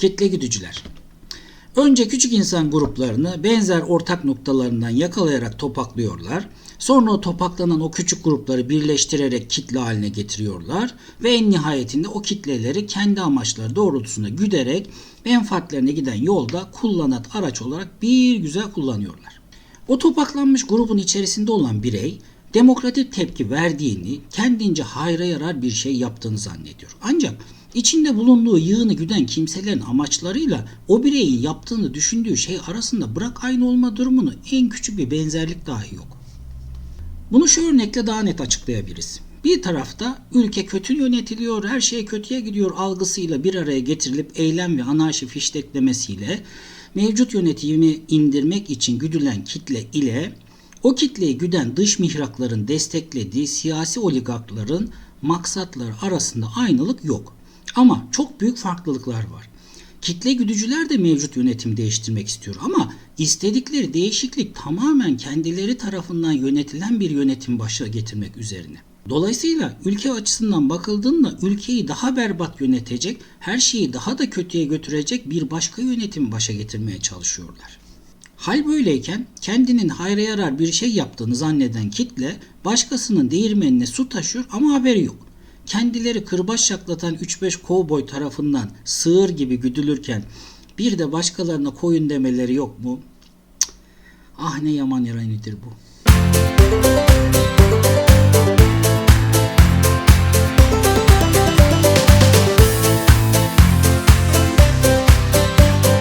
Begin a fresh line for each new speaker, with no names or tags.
Kitle güdücüler. Önce küçük insan gruplarını benzer ortak noktalarından yakalayarak topaklıyorlar. Sonra o topaklanan o küçük grupları birleştirerek kitle haline getiriyorlar ve en nihayetinde o kitleleri kendi amaçları doğrultusunda güderek menfaatlerine giden yolda kullanat araç olarak bir güzel kullanıyorlar. O topaklanmış grubun içerisinde olan birey demokratik tepki verdiğini, kendince hayra yarar bir şey yaptığını zannediyor. Ancak içinde bulunduğu yığını güden kimselerin amaçlarıyla o bireyin yaptığını düşündüğü şey arasında bırak aynı olma durumunu en küçük bir benzerlik dahi yok. Bunu şu örnekle daha net açıklayabiliriz. Bir tarafta ülke kötü yönetiliyor, her şey kötüye gidiyor algısıyla bir araya getirilip eylem ve anarşi fişteklemesiyle mevcut yönetimi indirmek için güdülen kitle ile o kitleyi güden dış mihrakların desteklediği siyasi oligarkların maksatları arasında aynılık yok. Ama çok büyük farklılıklar var. Kitle güdücüler de mevcut yönetimi değiştirmek istiyor ama istedikleri değişiklik tamamen kendileri tarafından yönetilen bir yönetim başa getirmek üzerine. Dolayısıyla ülke açısından bakıldığında ülkeyi daha berbat yönetecek, her şeyi daha da kötüye götürecek bir başka yönetim başa getirmeye çalışıyorlar. Hal böyleyken kendinin hayra yarar bir şey yaptığını zanneden kitle başkasının değirmenine su taşıyor ama haberi yok. Kendileri kırbaç şaklatan 3-5 kovboy tarafından sığır gibi güdülürken bir de başkalarına koyun demeleri yok mu? Cık. Ah ne yaman yaranidir bu.